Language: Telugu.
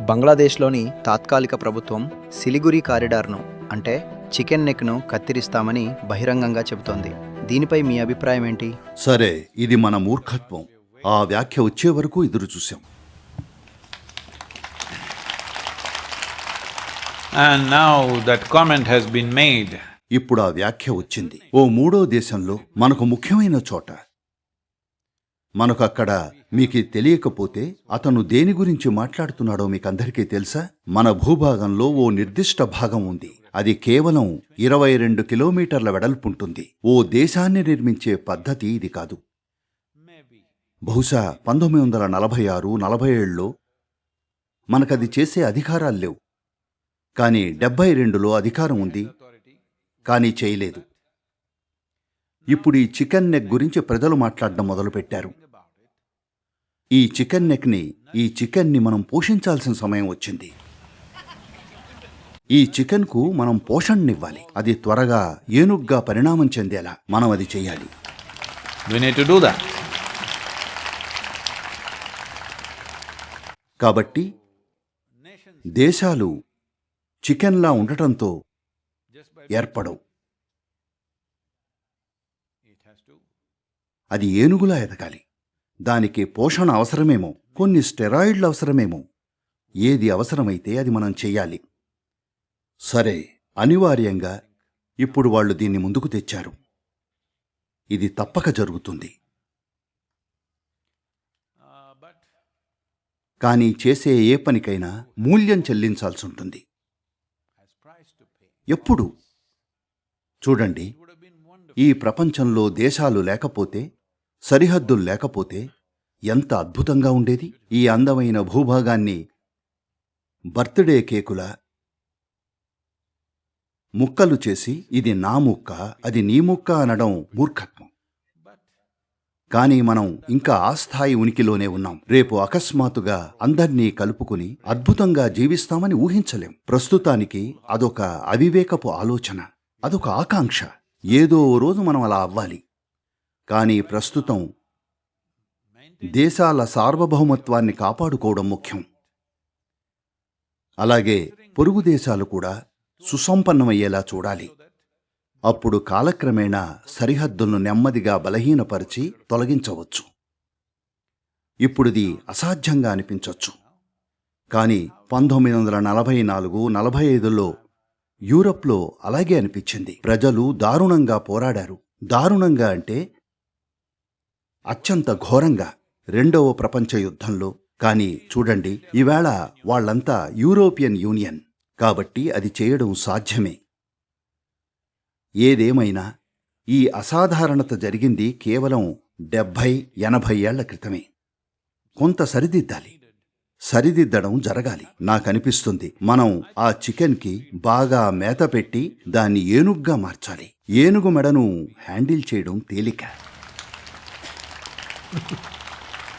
బంగ్లాదేశ్లోని తాత్కాలిక ప్రభుత్వం సిలిగురి కారిడార్ను అంటే చికెన్ నెక్ను కత్తిరిస్తామని బహిరంగంగా చెబుతోంది. దీనిపై మీ అభిప్రాయం ఏంటి? సరే ఇది మన మూర్ఖత్వం. ఆ వ్యాఖ్య వచ్చే వరకు ఎదురు చూశాం. And now that comment has been made. ఇప్పుడు ఆ వ్యాఖ్య వచ్చింది. ఓ మూడో దేశంలో మనకు ముఖ్యమైన చోట మనకు అక్కడ మీకు తెలియకపోతే అతను దేని గురించి మాట్లాడుతున్నాడో మీకందరికీ తెలుసా? మన భూభాగంలో ఓ నిర్దిష్ట భాగం ఉంది. అది కేవలం ఇరవై రెండు కిలోమీటర్ల వెడల్పుంటుంది ఓ దేశాన్ని నిర్మించే పద్ధతి ఇది కాదు. బహుశా పంతొమ్మిది వందల నలభై ఆరు నలభై ఏళ్ళలో మనకది చేసే అధికారాలు లేవు. కానీ డెబ్బై రెండులో అధికారం ఉంది. కానీ చేయలేదు. ఇప్పుడు ఈ చికెన్ నెక్ గురించి ప్రజలు మాట్లాడడం మొదలుపెట్టారు. ఈ చికెన్ నెక్ని ఈ చికెన్ని మనం పోషించాల్సిన సమయం వచ్చింది. ఈ చికెన్కు మనం పోషణనివ్వాలి. అది త్వరగా ఏనుగ్గా పరిణామం చెందేలా మనం అది that. కాబట్టి దేశాలు చికెన్లా ఉండటంతో ఏర్పడవు. అది ఏనుగులా ఎదగాలి. దానికి పోషణ అవసరమేమో కొన్ని స్టెరాయిడ్లు అవసరమేమో. ఏది అవసరమైతే అది మనం చెయ్యాలి. సరే అనివార్యంగా ఇప్పుడు వాళ్ళు దీన్ని ముందుకు తెచ్చారు. ఇది తప్పక జరుగుతుంది. కానీ చేసే ఏ పనికైనా మూల్యం చెల్లించాల్సి ఉంటుంది ఎప్పుడు? చూడండి. ఈ ప్రపంచంలో దేశాలు లేకపోతే సరిహద్దులు లేకపోతే ఎంత అద్భుతంగా ఉండేది? ఈ అందమైన భూభాగాన్ని బర్త్డే కేకుల ముక్కలు చేసి ఇది నా ముక్క అది నీ ముక్క అనడం మూర్ఖత్వం. కానీ మనం ఇంకా ఆ స్థాయి ఉనికిలోనే ఉన్నాం. రేపు అకస్మాత్తుగా అందర్నీ కలుపుకుని అద్భుతంగా జీవిస్తామని ఊహించలేం. ప్రస్తుతానికి అదొక అవివేకపు ఆలోచన అదొక ఆకాంక్ష. ఏదో ఓ రోజు మనం అలా అవ్వాలి. కానీ ప్రస్తుతం దేశాల సార్వభౌమత్వాన్ని కాపాడుకోవడం ముఖ్యం. అలాగే పొరుగు దేశాలు కూడా సుసంపన్నమయ్యేలా చూడాలి. అప్పుడు కాలక్రమేణా సరిహద్దులను నెమ్మదిగా బలహీనపరిచి తొలగించవచ్చు. ఇప్పుడుది అసాధ్యంగా అనిపించవచ్చు కానీ పంతొమ్మిది వందల నలభై నాలుగు నలభై ఐదులో యూరప్లో అలాగే అనిపించింది. ప్రజలు దారుణంగా పోరాడారు. దారుణంగా అంటే అత్యంత ఘోరంగా రెండవ ప్రపంచ యుద్ధంలో. కానీ చూడండి ఈవేళ వాళ్ళంతా యూరోపియన్ యూనియన్. కాబట్టి అది చేయడం సాధ్యమే. ఏదేమైనా ఈ అసాధారణత జరిగింది కేవలం డెబ్భై ఎనభై ఏళ్ళ క్రితమే. కొంత సరిదిద్దాలి. సరిదిద్దడం జరగాలి. నాకనిపిస్తుంది మనం ఆ చికెన్కి బాగా మేత పెట్టి దాన్ని ఏనుగ్గా మార్చాలి. ఏనుగు మెడను హ్యాండిల్ చేయడం తేలిక.